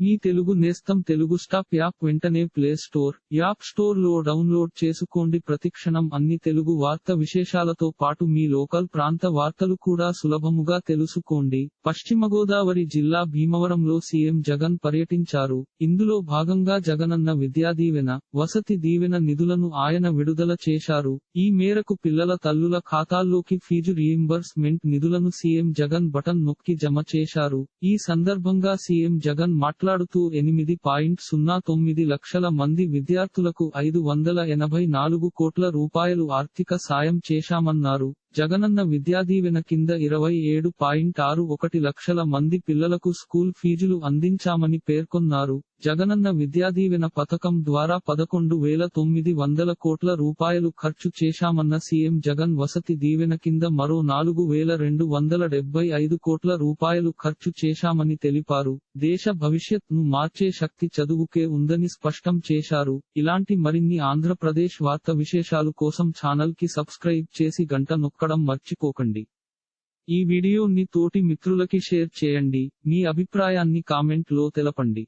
మీ తెలుగు నేస్తం Telugu stop app వెంటనే play store app స్టోర్లో డౌన్లోడ్ చేసుకోండి. ప్రతిక్షణం అన్ని తెలుగు వార్త విశేషాలతో పాటు మీ లోకల్ ప్రాంత వార్తలు కూడా సులభముగా తెలుసుకోండి. పశ్చిమ గోదావరి జిల్లా భీమవరంలో సీఎం జగన్ పర్యటించారు. ఇందులో భాగంగా జగనన్న విద్యా దీవెన వసతి దీవెన నిధులను ఆయన విడుదల చేశారు. ఈ మేరకు పిల్లల తల్లుల ఖాతాల్లోకి ఫీజు రీయింబర్స్మెంట్ నిధులను సీఎం జగన్ బటన్ నొక్కి జమ చేశారు. ఈ సందర్భంగా సీఎం జగన్ మాట్లాడుతూ ఎనిమిది పాయింట్ సున్నా తొమ్మిది లక్షల మంది విద్యార్థులకు ఐదు వందల ఎనభై నాలుగు కోట్ల రూపాయలు ఆర్థిక సాయం చేశామన్నారు. జగనన్న విద్యాదీవెన కింద ఇరవై ఏడు పాయింట్ ఆరు ఒకటి లక్షల మంది పిల్లలకు స్కూల్ ఫీజులు అందించామని పేర్కొన్నారు. జగనన్న విద్యాదీవెన పథకం ద్వారా పదకొండు వేల తొమ్మిది వందల కోట్ల రూపాయలు ఖర్చు చేశామన్న సీఎం జగన్ వసతి దీవెన కింద మరో నాలుగు వేల రెండు వందల డెబ్బై ఐదు కోట్ల రూపాయలు ఖర్చు చేశామని తెలిపారు. దేశ భవిష్యత్ను మార్చే శక్తి చదువుకే ఉందని స్పష్టం చేశారు. ఇలాంటి మరిన్ని ఆంధ్రప్రదేశ్ వార్త విశేషాలు కోసం ఛానల్కి సబ్స్క్రైబ్ చేసి గంట నొక్కడం మర్చిపోకండి. ఈ వీడియోని తోటి మిత్రులకి షేర్ చేయండి. మీ అభిప్రాయాన్ని కామెంట్లో తెలపండి.